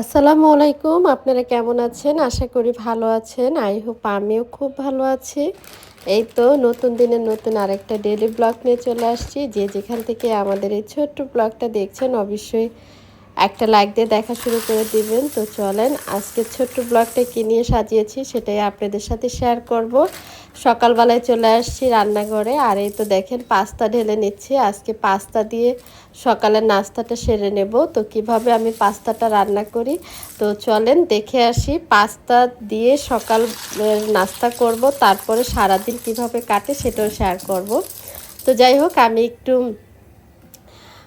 আসসালামু আলাইকুম, আপনারা কেমন আছেন? আশা করি ভালো আছেন। আই হোপ আমিও খুব ভালো আছি। এই তো নতুন দিনের নতুন আরেকটা ডেলি ব্লগ নিয়ে চলে আসছি। যে যেখান থেকে আমাদের এই ছোট্ট ব্লগটা দেখছেন, অবশ্যই একটা লাইক দিয়ে দেখা শুরু করে দিবেন। তো চলেন, আজকে ছোট্ট ব্লগটা কী নিয়ে সাজিয়েছি সেটাই আপনাদের সাথে শেয়ার করব। সকালবেলায় চলে আসছি রান্নাঘরে, আর এই তো দেখেন পাস্তা ঢেলে নিচ্ছি। আজকে পাস্তা দিয়ে সকালের নাস্তাটা সেরে নেব। তো কীভাবে আমি পাস্তাটা রান্না করি? তো চলেন দেখে আসি পাস্তা দিয়ে সকাল নাস্তা করব, তারপরে সারাদিন কীভাবে কাটে সেটাও শেয়ার করব। তো যাই হোক, আমি একটু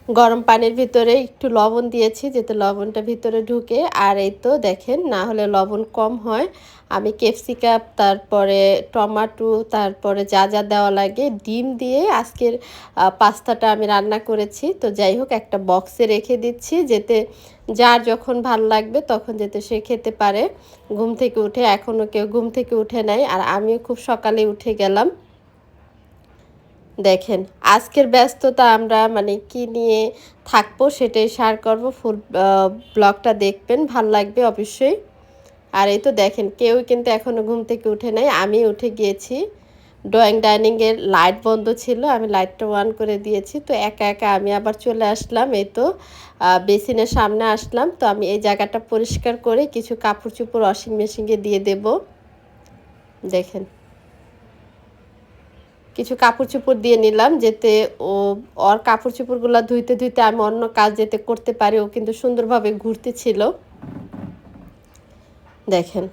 গরম পানির ভিতরে একটু লবণ দিয়েছি, যাতে লবণটা ভিতরে ঢুকে। আর এই তো দেখেন, না হলে লবণ কম হয়। আমি ক্যাপসিকাম, তারপরে টমাটো, তারপরে যা যা দেওয়া লাগে, ডিম দিয়ে আজকের পাস্তাটা আমি রান্না করেছি। তো যাই হোক, একটা বক্সে রেখে দিচ্ছি, যেতে যার যখন ভালো লাগবে তখন যেতে সে খেতে পারে। ঘুম থেকে উঠে এখনও কেউ ঘুম থেকে উঠে নেয় আর আমিও খুব সকালে উঠে গেলাম। দেখেন, আজকের ব্যস্ততা আমরা মানে কি নিয়ে থাকব সেটাই শেয়ার করব। ফুল ব্লগটা দেখবেন, ভালো লাগবে অবশ্যই। আর এই তো দেখেন, কেউ কিন্তু এখনও ঘুম থেকে উঠে নাই। আমি উঠে গিয়েছি। ড্রয়িং ডাইনিংয়ের লাইট বন্ধ ছিল, আমি লাইটটা অন করে দিয়েছি। তো একা একা আমি আবার চলে আসলাম, এই তো বেসিনের সামনে আসলাম। তো আমি এই জায়গাটা পরিষ্কার করে কিছু কাপড় চুপড় ওয়াশিং মেশিনে দিয়ে দেব। দেখেন। কিছু কাপড় চোপড় দিয়ে নিলাম, যেতে ও, ওর কাপড় চোপড়গুলো ধুইতে ধুইতে আমি অন্য কাজ যেতে করতে পারি, ও কিন্তু সুন্দরভাবে ঘুরতেছিল। দেখেন,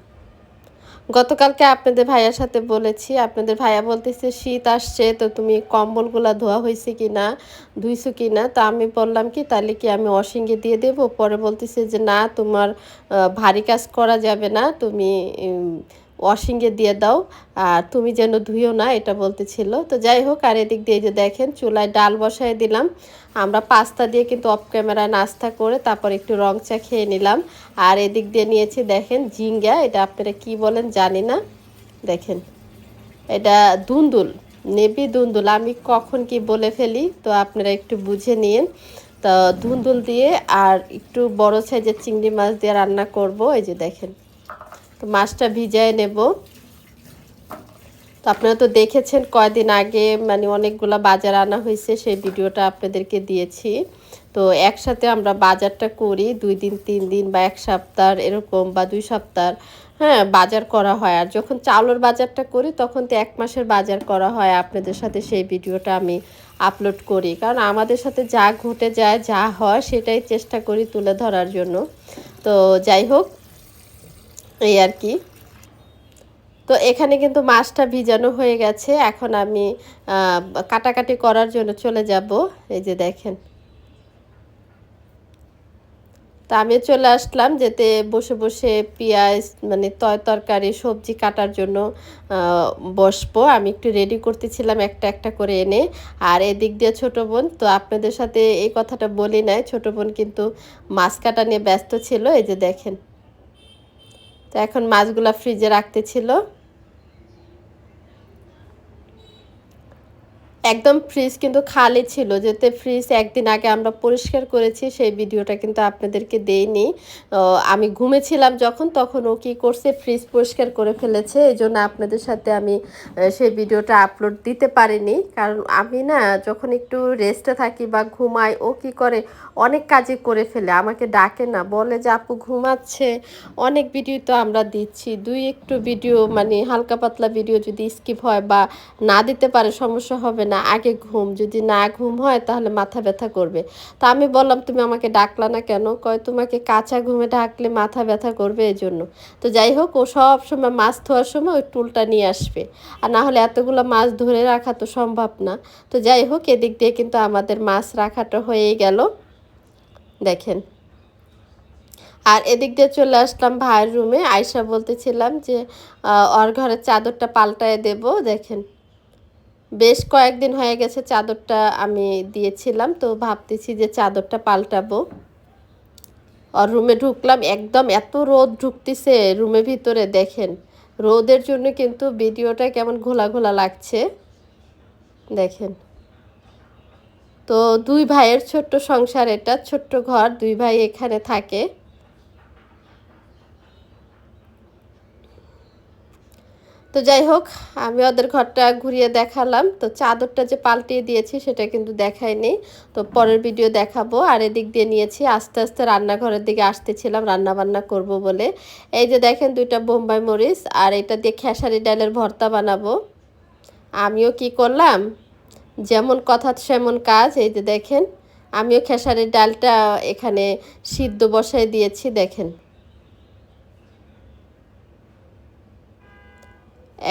গতকালকে আপনাদের ভাইয়ার সাথে বলেছি, আপনাদের ভাইয়া বলতেছে, শীত আসছে, তো তুমি কম্বলগুলো ধোয়া হয়েছে কি না ধুইছো কি না তো আমি বললাম কি, তাহলে কি আমি অসিঙ্গে দিয়ে দেবো? পরে বলতেছে যে, না, তোমার ভারী কাজ করা যাবে না, তুমি ওয়াশিংয়ে দিয়ে দাও। আর তুমি যেন ধুইও না, এটা বলতেছিল। তো যাই হোক, আর এদিক দিয়ে যে দেখেন, চুলায় ডাল বসায় দিলাম। আমরা পাস্তা দিয়ে কিন্তু অফ ক্যামেরায় নাস্তা করে তারপর একটু রং চা খেয়ে নিলাম। আর এদিক দিয়ে নিয়েছি দেখেন, ঝিঙ্গা। এটা আপনারা কি বলেন জানি না। দেখেন, এটা দুন্দুল নেবি দুন্দুল। আমি কখন কি বলে ফেলি, তো আপনারা একটু বুঝে নিন। তো ধুন্দুল দিয়ে আর একটু বড় সাইজের চিংড়ি মাছ দিয়ে রান্না করব। এই যে দেখেন তো মাছটা ভিজায় নেব। তো আপনারা তো দেখেছেন কয়দিন আগে মানে অনেকগুলো বাজার আনা হয়েছে, সেই ভিডিওটা আপনাদেরকে দিয়েছি। তো একসাথে আমরা বাজারটা করি, দুই দিন, তিন দিন বা এক সপ্তাহ এরকম বা দুই সপ্তাহ হ্যাঁ বাজার করা হয়। আর যখন চাউলের বাজারটা করি, তখন তো এক মাসের বাজার করা হয়। আপনাদের সাথে সেই ভিডিওটা আমি আপলোড করি। কারণ আমাদের সাথে যা ঘটে যায়, যা হয়, সেটাই চেষ্টা করি তুলে ধরার জন্য। তো যাই হোক এই আর কি। তো এখানে কিন্তু মাছটা ভিজানো হয়ে গেছে। এখন আমি কাটাকাটি করার জন্য চলে যাব। এই যে দেখেন। তা আমি চলে আসলাম যেতে বসে বসে পেঁয়াজ মানে তয় তরকারি, সবজি কাটার জন্য বসবো। আমি একটু রেডি করতেছিলাম একটা একটা করে এনে। আর এদিক দিয়ে ছোটো বোন, তো আপনাদের সাথে এই কথাটা বলি নাই। ছোটো বোন কিন্তু মাছ কাটা নিয়ে ব্যস্ত ছিল। এই যে দেখেন। তো এখন মাছগুলা ফ্রিজে রাখতে ছিল। একদম ফ্রিজ কিন্তু খালি ছিল। যেতে ফ্রিজ একদিন আগে আমরা পরিষ্কার করেছি, সেই ভিডিওটা কিন্তু আপনাদেরকে দেইনি। আমি ঘুমেছিলাম যখন, তখন ও কী করছে ফ্রিজ পরিষ্কার করে ফেলেছে। এই জন্য আপনাদের সাথে আমি সেই ভিডিওটা আপলোড দিতে পারিনি। কারণ আমি না, যখন একটু রেস্টে থাকি বা ঘুমাই, ও কি করে, অনেক কাজে করে ফেলে। আমাকে ডাকে না, বলে যে, আপু, ঘুমাচ্ছে। অনেক ভিডিও তো আমরা দিচ্ছি। দুই একটু ভিডিও মানে হালকা পাতলা ভিডিও যদি স্কিপ হয় বা না দিতে পারে, সমস্যা হবে না, আগে ঘুম। যদি না ঘুম হয়, তাহলে মাথা ব্যথা করবে। তা আমি বললাম, তুমি আমাকে ডাকলা না কেন? কয়, তোমাকে কাঁচা ঘুমে ডাকলে মাথা ব্যথা করবে এই জন্য তো যাই হোক, ও সব সময় মাছ ধোয়ার সময় ওই টুলটা নিয়ে আসবে। আর না হলে এতগুলো মাছ ধরে রাখা তো সম্ভব না। তো যাই হোক, এদিক দিয়ে কিন্তু আমাদের মাছ রাখাটা হয়েই গেল। দেখেন। আর এদিক দিয়ে চলে আসলাম ভাইয়ের রুমে আয়সা বলতেছিলাম যে ওর ঘরের চাদরটা পাল্টায় দেব। দেখেন। বেশ কয়েকদিন হয়ে গেছে চাদরটা আমি দিয়েছিলাম, তো ভাবতেছি যে চাদরটা পাল্টাবো। আর রুমে ঢুকলাম, একদম এত রোদ ঢুকতেছে রুমের ভিতরে, দেখেন। রোদের জন্য কিন্তু ভিডিওটা কেমন ঘোলা ঘোলা লাগছে। দেখেন। তো দুই ভাইয়ের ছোট্ট সংসার এটা, ছোট্ট ঘর, দুই ভাই এখানে থাকে। তো যাই হোক, আমি ওদের ঘরটা ঘুরিয়ে দেখালাম। তো চাদরটা যে পাল্টিয়ে দিয়েছি সেটা কিন্তু দেখাইনি। তো পরের ভিডিও দেখাবো। আর এদিক দিয়ে নিয়েছি, আস্তে আস্তে রান্নাঘরের দিকে আসতেছিলাম রান্না বান্না করব বলে। এই যে দেখেন দুইটা বোম্বাই মরিচ, আর এটা দিয়ে খেসারি ডালের ভর্তা বানাবো। আমিও কি করলাম? যেমন কথা, সেমন কাজ। এই যে দেখেন, আমিও খেসারির ডালটা এখানে সিদ্ধ বসায় দিয়েছি, দেখেন।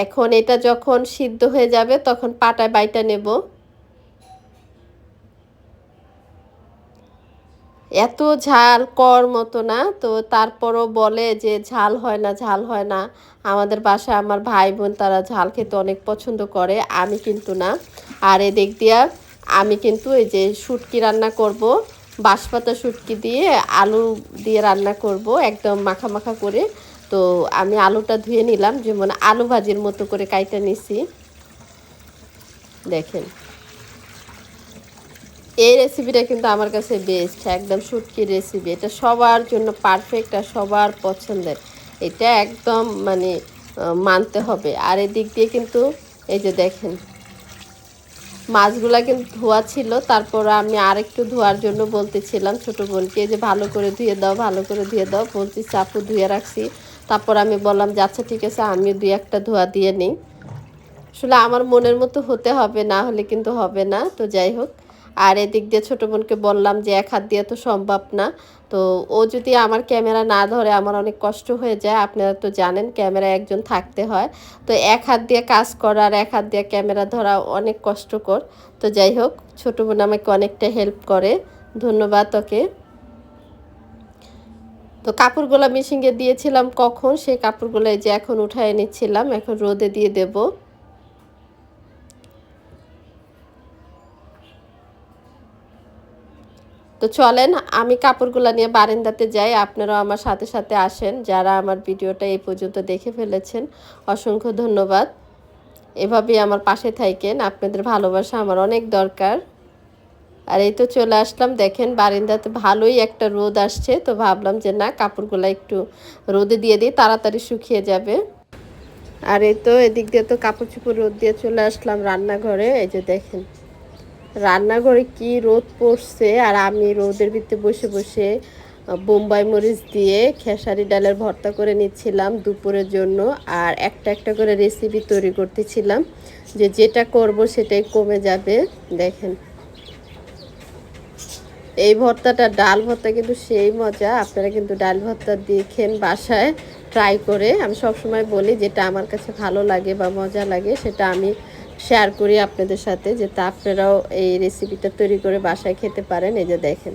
এখন এটা যখন সিদ্ধ হয়ে যাবে, তখন পাটায় বাইটা নেব। এত ঝাল কর মতো না, তো তারপরও বলে যে ঝাল হয় না, ঝাল হয় না। আমাদের বাসায় আমার ভাই বোন, তারা ঝাল খেতে অনেক পছন্দ করে, আমি কিন্তু না। আর এদিক দিয়া আমি কিন্তু এই যে শুটকি রান্না করব, বাঁশপাতা শুটকি দিয়ে আলু দিয়ে রান্না করব, একদম মাখা মাখা করে। তো আমি আলুটা ধুয়ে নিলাম, যেমন আলু ভাজির মতো করে কাইটা নিছি। দেখেন। এই রেসিপিটা কিন্তু আমার কাছে বেস্ট একদম শুটকির রেসিপি এটা সবার জন্য পারফেক্ট আর সবার পছন্দের। এটা একদম মানে মানতে হবে। আর এদিক দিয়ে কিন্তু, এই যে দেখেন, মাছগুলা কিন্তু ধোয়া ছিল। তারপর আমি আরেকটু ধোয়ার জন্য বলতেছিলাম ছোট বোনকে, যে ভালো করে ধুয়ে দাও, ভালো করে ধুয়ে দাও। বলছি চাপু ধুয়ে রাখছি। তারপর আমি বললাম যে আচ্ছা ঠিক আছে, আমিও দুই একটা ধোয়া দিয়ে নিই। আসলে আমার মনের মতো হতে হবে, না হলে কিন্তু হবে না, তো যাই হোক। আর এদিক দিয়ে ছোটো বোনকে বললাম যে, এক হাত দিয়ে তো সম্ভব না। তো ও যদি আমার ক্যামেরা না ধরে, আমার অনেক কষ্ট হয়ে যায়। আপনারা তো জানেন ক্যামেরা একজন থাকতে হয়। তো এক হাত দিয়ে কাজ করা আর এক হাত দিয়ে ক্যামেরা ধরা অনেক কষ্টকর। তো যাই হোক, ছোটো বোন আমাকে অনেকটা হেল্প করে। ধন্যবাদ ওকে। তো কাপড়গুলো মেশিনে দিয়েছিলাম কখন? সেই কাপড়গুলো যে এখন উঠায় নিচ্ছিলাম, এখন রোদে দিয়ে দেবো। তো চলেন, আমি কাপড়গুলো নিয়ে বারান্দাতে যাই, আপনারাও আমার সাথে সাথে আসেন, যারা আমার ভিডিওটা এই পর্যন্ত দেখে ফেলেছেন, অসংখ্য ধন্যবাদ। এভাবেই আমার পাশে থাকেন, আপনাদের ভালোবাসা আমার অনেক দরকার। আর এই তো চলে আসলাম। দেখেন বারিন্দাতে ভালোই একটা রোদ আসছে, তো ভাবলাম যে না, কাপড়গুলো একটু রোদে দিয়ে দিই, তাড়াতাড়ি শুকিয়ে যাবে। আর এই তো এদিক দিয়ে তো কাপড় চুপড় রোদ দিয়ে চলে আসলাম রান্নাঘরে। এই যে দেখেন, রান্নাঘরে কি রোদ পড়ছে, আর আমি রোদের ভিতরে বসে বসে বোম্বাই মরিচ দিয়ে খেসারি ডালের ভর্তা করে নিচ্ছিলাম দুপুরের জন্য, আর একটা একটা করে রেসিপি তৈরি করতেছিলাম যে যেটা করব সেটাই কমে যাবে। দেখেন এই ভর্তাটা ডাল ভর্তা কিন্তু সেই মজা। আপনারা কিন্তু ডাল ভর্তা দেখেন বাসায় ট্রাই করে। আমি সবসময় বলি যেটা আমার কাছে ভালো লাগে বা মজা লাগে, সেটা আমি শেয়ার করি আপনাদের সাথে যে তা আপনারাও এই রেসিপিটা তৈরি করে বাসায় খেতে পারেন। এই যে দেখেন।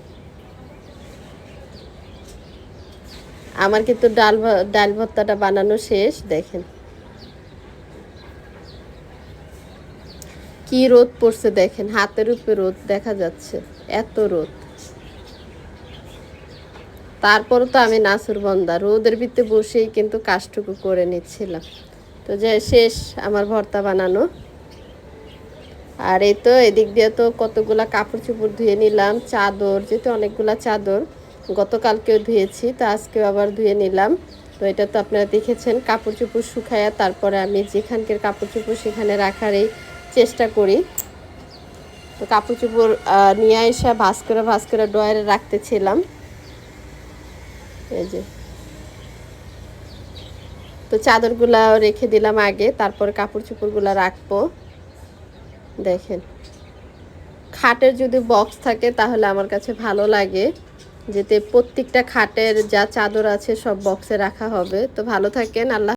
আমার কিন্তু ডাল ডাল ভর্তাটা বানানো শেষ, দেখেন। কি রোদ পড়ছে, দেখেন। হাতের উপরে রোদ দেখা যাচ্ছে। এত রোদ। তারপরও তো আমি নাসুর বন্দা, রোদের ভিতরে বসেই কিন্তু কাজটুকু করে নিচ্ছিলাম। তো যে শেষ আমার ভর্তা বানানো। আর এই তো এদিক দিয়ে তো কতগুলা কাপড় চোপড় ধুয়ে নিলাম, চাদর, যেহেতু অনেকগুলা চাদর গতকালকেও ধুয়েছি, তো আজকেও আবার ধুয়ে নিলাম। তো এটা তো আপনারা দেখেছেন কাপড় চোপড় শুকায়া তারপরে আমি যেখানকার কাপড় চোপড় সেখানে রাখারই চেষ্টা করি। তো কাপড় চোপড় নিয়ে এসে ভাস করে ভাস করে ডয়ারে রাখতেছিলাম। এই যে। তো চাদরগুলা রেখে দিলাম আগে, তারপর কাপড় চোপড়গুলা রাখব। দেখেন, খাটের যদি বক্স থাকে তাহলে আমার কাছে ভালো লাগে, যেতে প্রত্যেকটা খাটের যা চাদর আছে সব বক্সে রাখা হবে। তো ভালো থাকেন, আল্লাহ